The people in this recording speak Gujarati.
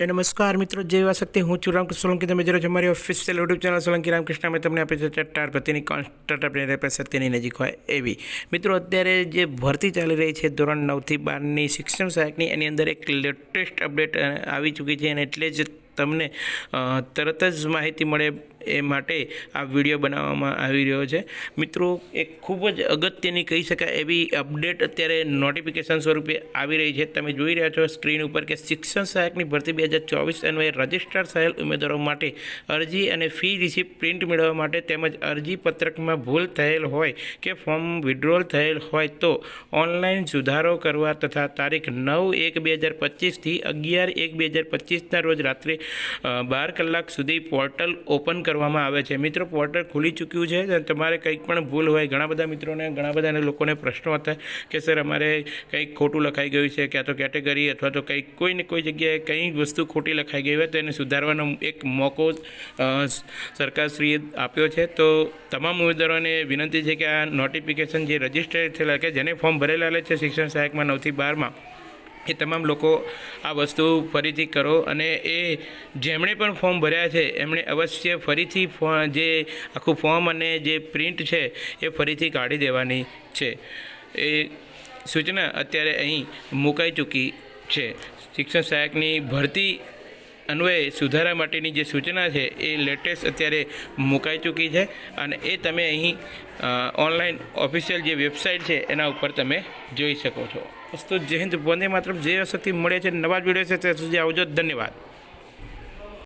એ નમસ્કાર મિત્રો, જય શક્તિ. હું છું રામકૃષ્ણ સોલંકી. તમે જરા અમારી official YouTube channel Solanki Ramkrishna. અમે તમને આપી છે ચટ્ટાર પ્રતિની કોન્સ્ટન્ટ આપણે સત્યની નજીક હોય એવી. મિત્રો, અત્યારે જે ભરતી ચાલી રહી છે ધોરણ નવથી બારની શિક્ષણ સહાયકની, એની અંદર એક લેટેસ્ટ અપડેટ આવી ચૂકી છે અને એટલે જ તમને તરત જ માહિતી મળે એ માટે આ વીડિયો બનાવવામાં આવી રહ્યો છે. મિત્રો, એક ખૂબ જ અગત્યની કહી શકાય એવી અપડેટ અત્યારે નોટિફિકેશન સ્વરૂપે આવી રહી છે. તમે જોઈ રહ્યા છો સ્ક્રીન ઉપર કે શિક્ષણ સહાયકની ભરતી બે હજાર ચોવીસ અન્વયે રજિસ્ટર થયેલ ઉમેદવારો માટે અરજી અને ફી રિસીપ્ટ પ્રિન્ટ મેળવવા માટે તેમજ અરજી પત્રકમાં ભૂલ થયેલ હોય કે ફોર્મ વિડ્રોલ થયેલ હોય તો ઓનલાઈન સુધારો કરવા તથા તારીખ નવ એક બે હજાર પચીસથી અગિયાર એક બે હજાર પચીસના રોજ રાત્રે બાર કલાક સુધી પોર્ટલ ઓપન કરવામાં આવે છે. મિત્રો પોર્ટલ ખુલી ચૂક્યું છે અને તમારે કંઈક પણ ભૂલ હોય, ઘણા બધા મિત્રોને, ઘણા બધા લોકોને પ્રશ્નો હતા કે, સર, અમારે કંઈક ખોટું લખાઈ ગયું છે ક્યાં તો કેટેગરી અથવા તો કંઈક કોઈ ને કોઈ જગ્યાએ કંઈ વસ્તુ ખોટી લખાઈ ગઈ હોય, તો એને સુધારવાનો એક મોકો સરકારશ્રીએ આપ્યો છે. તો તમામ ઉમેદવારોને વિનંતી છે કે આ નોટિફિકેશન જે રજિસ્ટર્ડ થયેલા કે જેને ફોર્મ ભરેલા છે, શિક્ષણ સહાયકમાં નવથી બારમાં એ તમામ લોકો આ વસ્તુ ફરીથી કરો અને એ જેમણે પણ ફોર્મ ભર્યા છે, એમણે અવશ્ય ફરીથી જે આખું ફોર્મ અને જે પ્રિન્ટ છે, એ ફરીથી કાઢી દેવાની છે. એ સૂચના અત્યારે અહીં મુકાઈ ચૂકી છે. શિક્ષણ સહાયકની ભરતી અન્વયે સુધારા માટેની જે સૂચના છે એ લેટેસ્ટ અત્યારે મુકાઈ ચૂકી છે અને એ તમે અહીં ઓનલાઈન ઓફિશિયલ જે વેબસાઇટ છે એના ઉપર તમે જોઈ શકો છો. વસ્તુ જય હિન્દ, વંદે માત્ર જે શક્તિ મળે છે નવા જ વીડિયો છે ત્યાં સુધી આવજો. ધન્યવાદ.